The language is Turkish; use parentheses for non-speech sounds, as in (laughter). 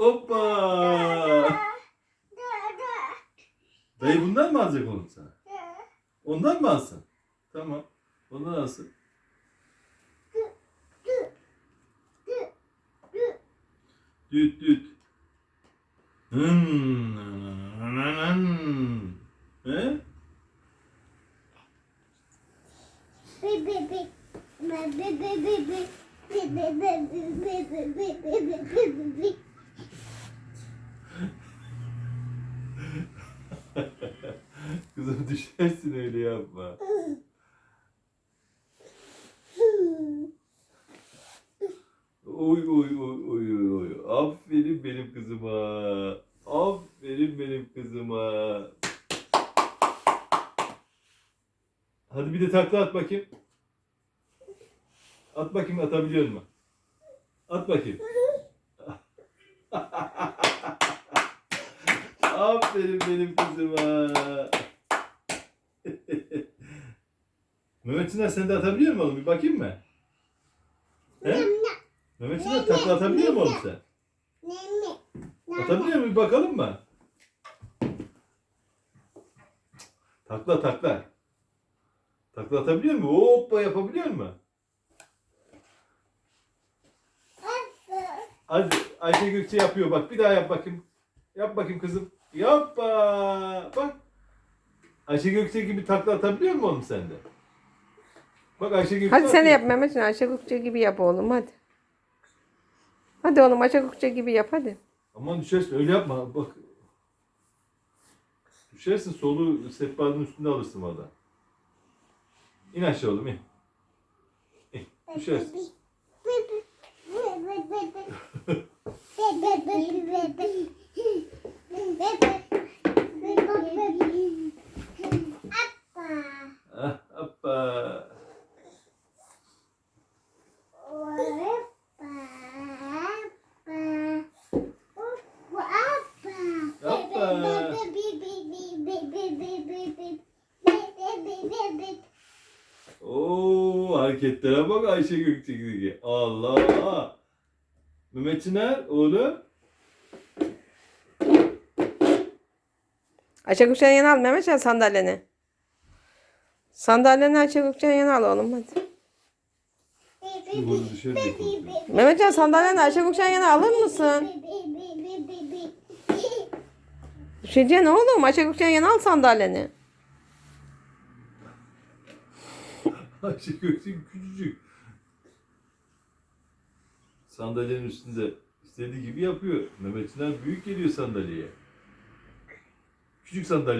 Hoppa. Dayı bundan mı alacak oğlum sana? Ondan mı alsın? Tamam. Ondan alsın. Düt düt. Hmm. He? Kızım (laughs) düşersin öyle yapma. Oy oy oy oy oy. Aferin benim kızıma. Aferin benim kızıma. Hadi bir de takla at bakayım. At bakayım atabiliyor mu? At bakayım. (laughs) Aferin benim kızıma. Mehmet Sinan sen de atabiliyor musun oğlum? Bir bakayım mı? He? Mehmet Sinan takla atabiliyor mu oğlum sen? Atabiliyor mu? Bir bakalım mı? Takla takla. Takla atabiliyor mu? Hoppa yapabiliyor mu? Hadi Ayşe Gökçe yapıyor bak bir daha yap bakayım. Yap bakayım kızım. Yapma. Bak. Ayşe Gökçe gibi takla atabiliyor mu oğlum sen de? Bak Ayşe Gökçe Hadi sen de yap Mehmetcan. Ayşe Kukçe gibi yap oğlum hadi. Hadi oğlum Ayşe Kukçe gibi yap hadi. Aman düşersin öyle yapma bak. Düşersin solu sehpanın üstünde alırsın valla. İn aşağı oğlum in. İn. Düşersin. (laughs) (laughs) Oo hareketlere bak Ayşe Gökçe gibi. Allah. Mehmet Çınar oğlum. Ayşe Kukçe'nin yanına al Mehmetcan sandalyeni. Sandalyeni Ayşe Kukçe'nin yanına al oğlum hadi. Bunu korkuyorum. Mehmetcan sandalyeni Ayşe Kukçe'nin yanına alır mısın? Düşeceksin oğlum. Ayşe Kukçe'nin yanına al sandalyeni. (laughs) Ayşe Gökçe küçücük. Sandalyenin üstünde istediği gibi yapıyor. Mehmet Çınar büyük geliyor sandalyeye. Küçük sandalye.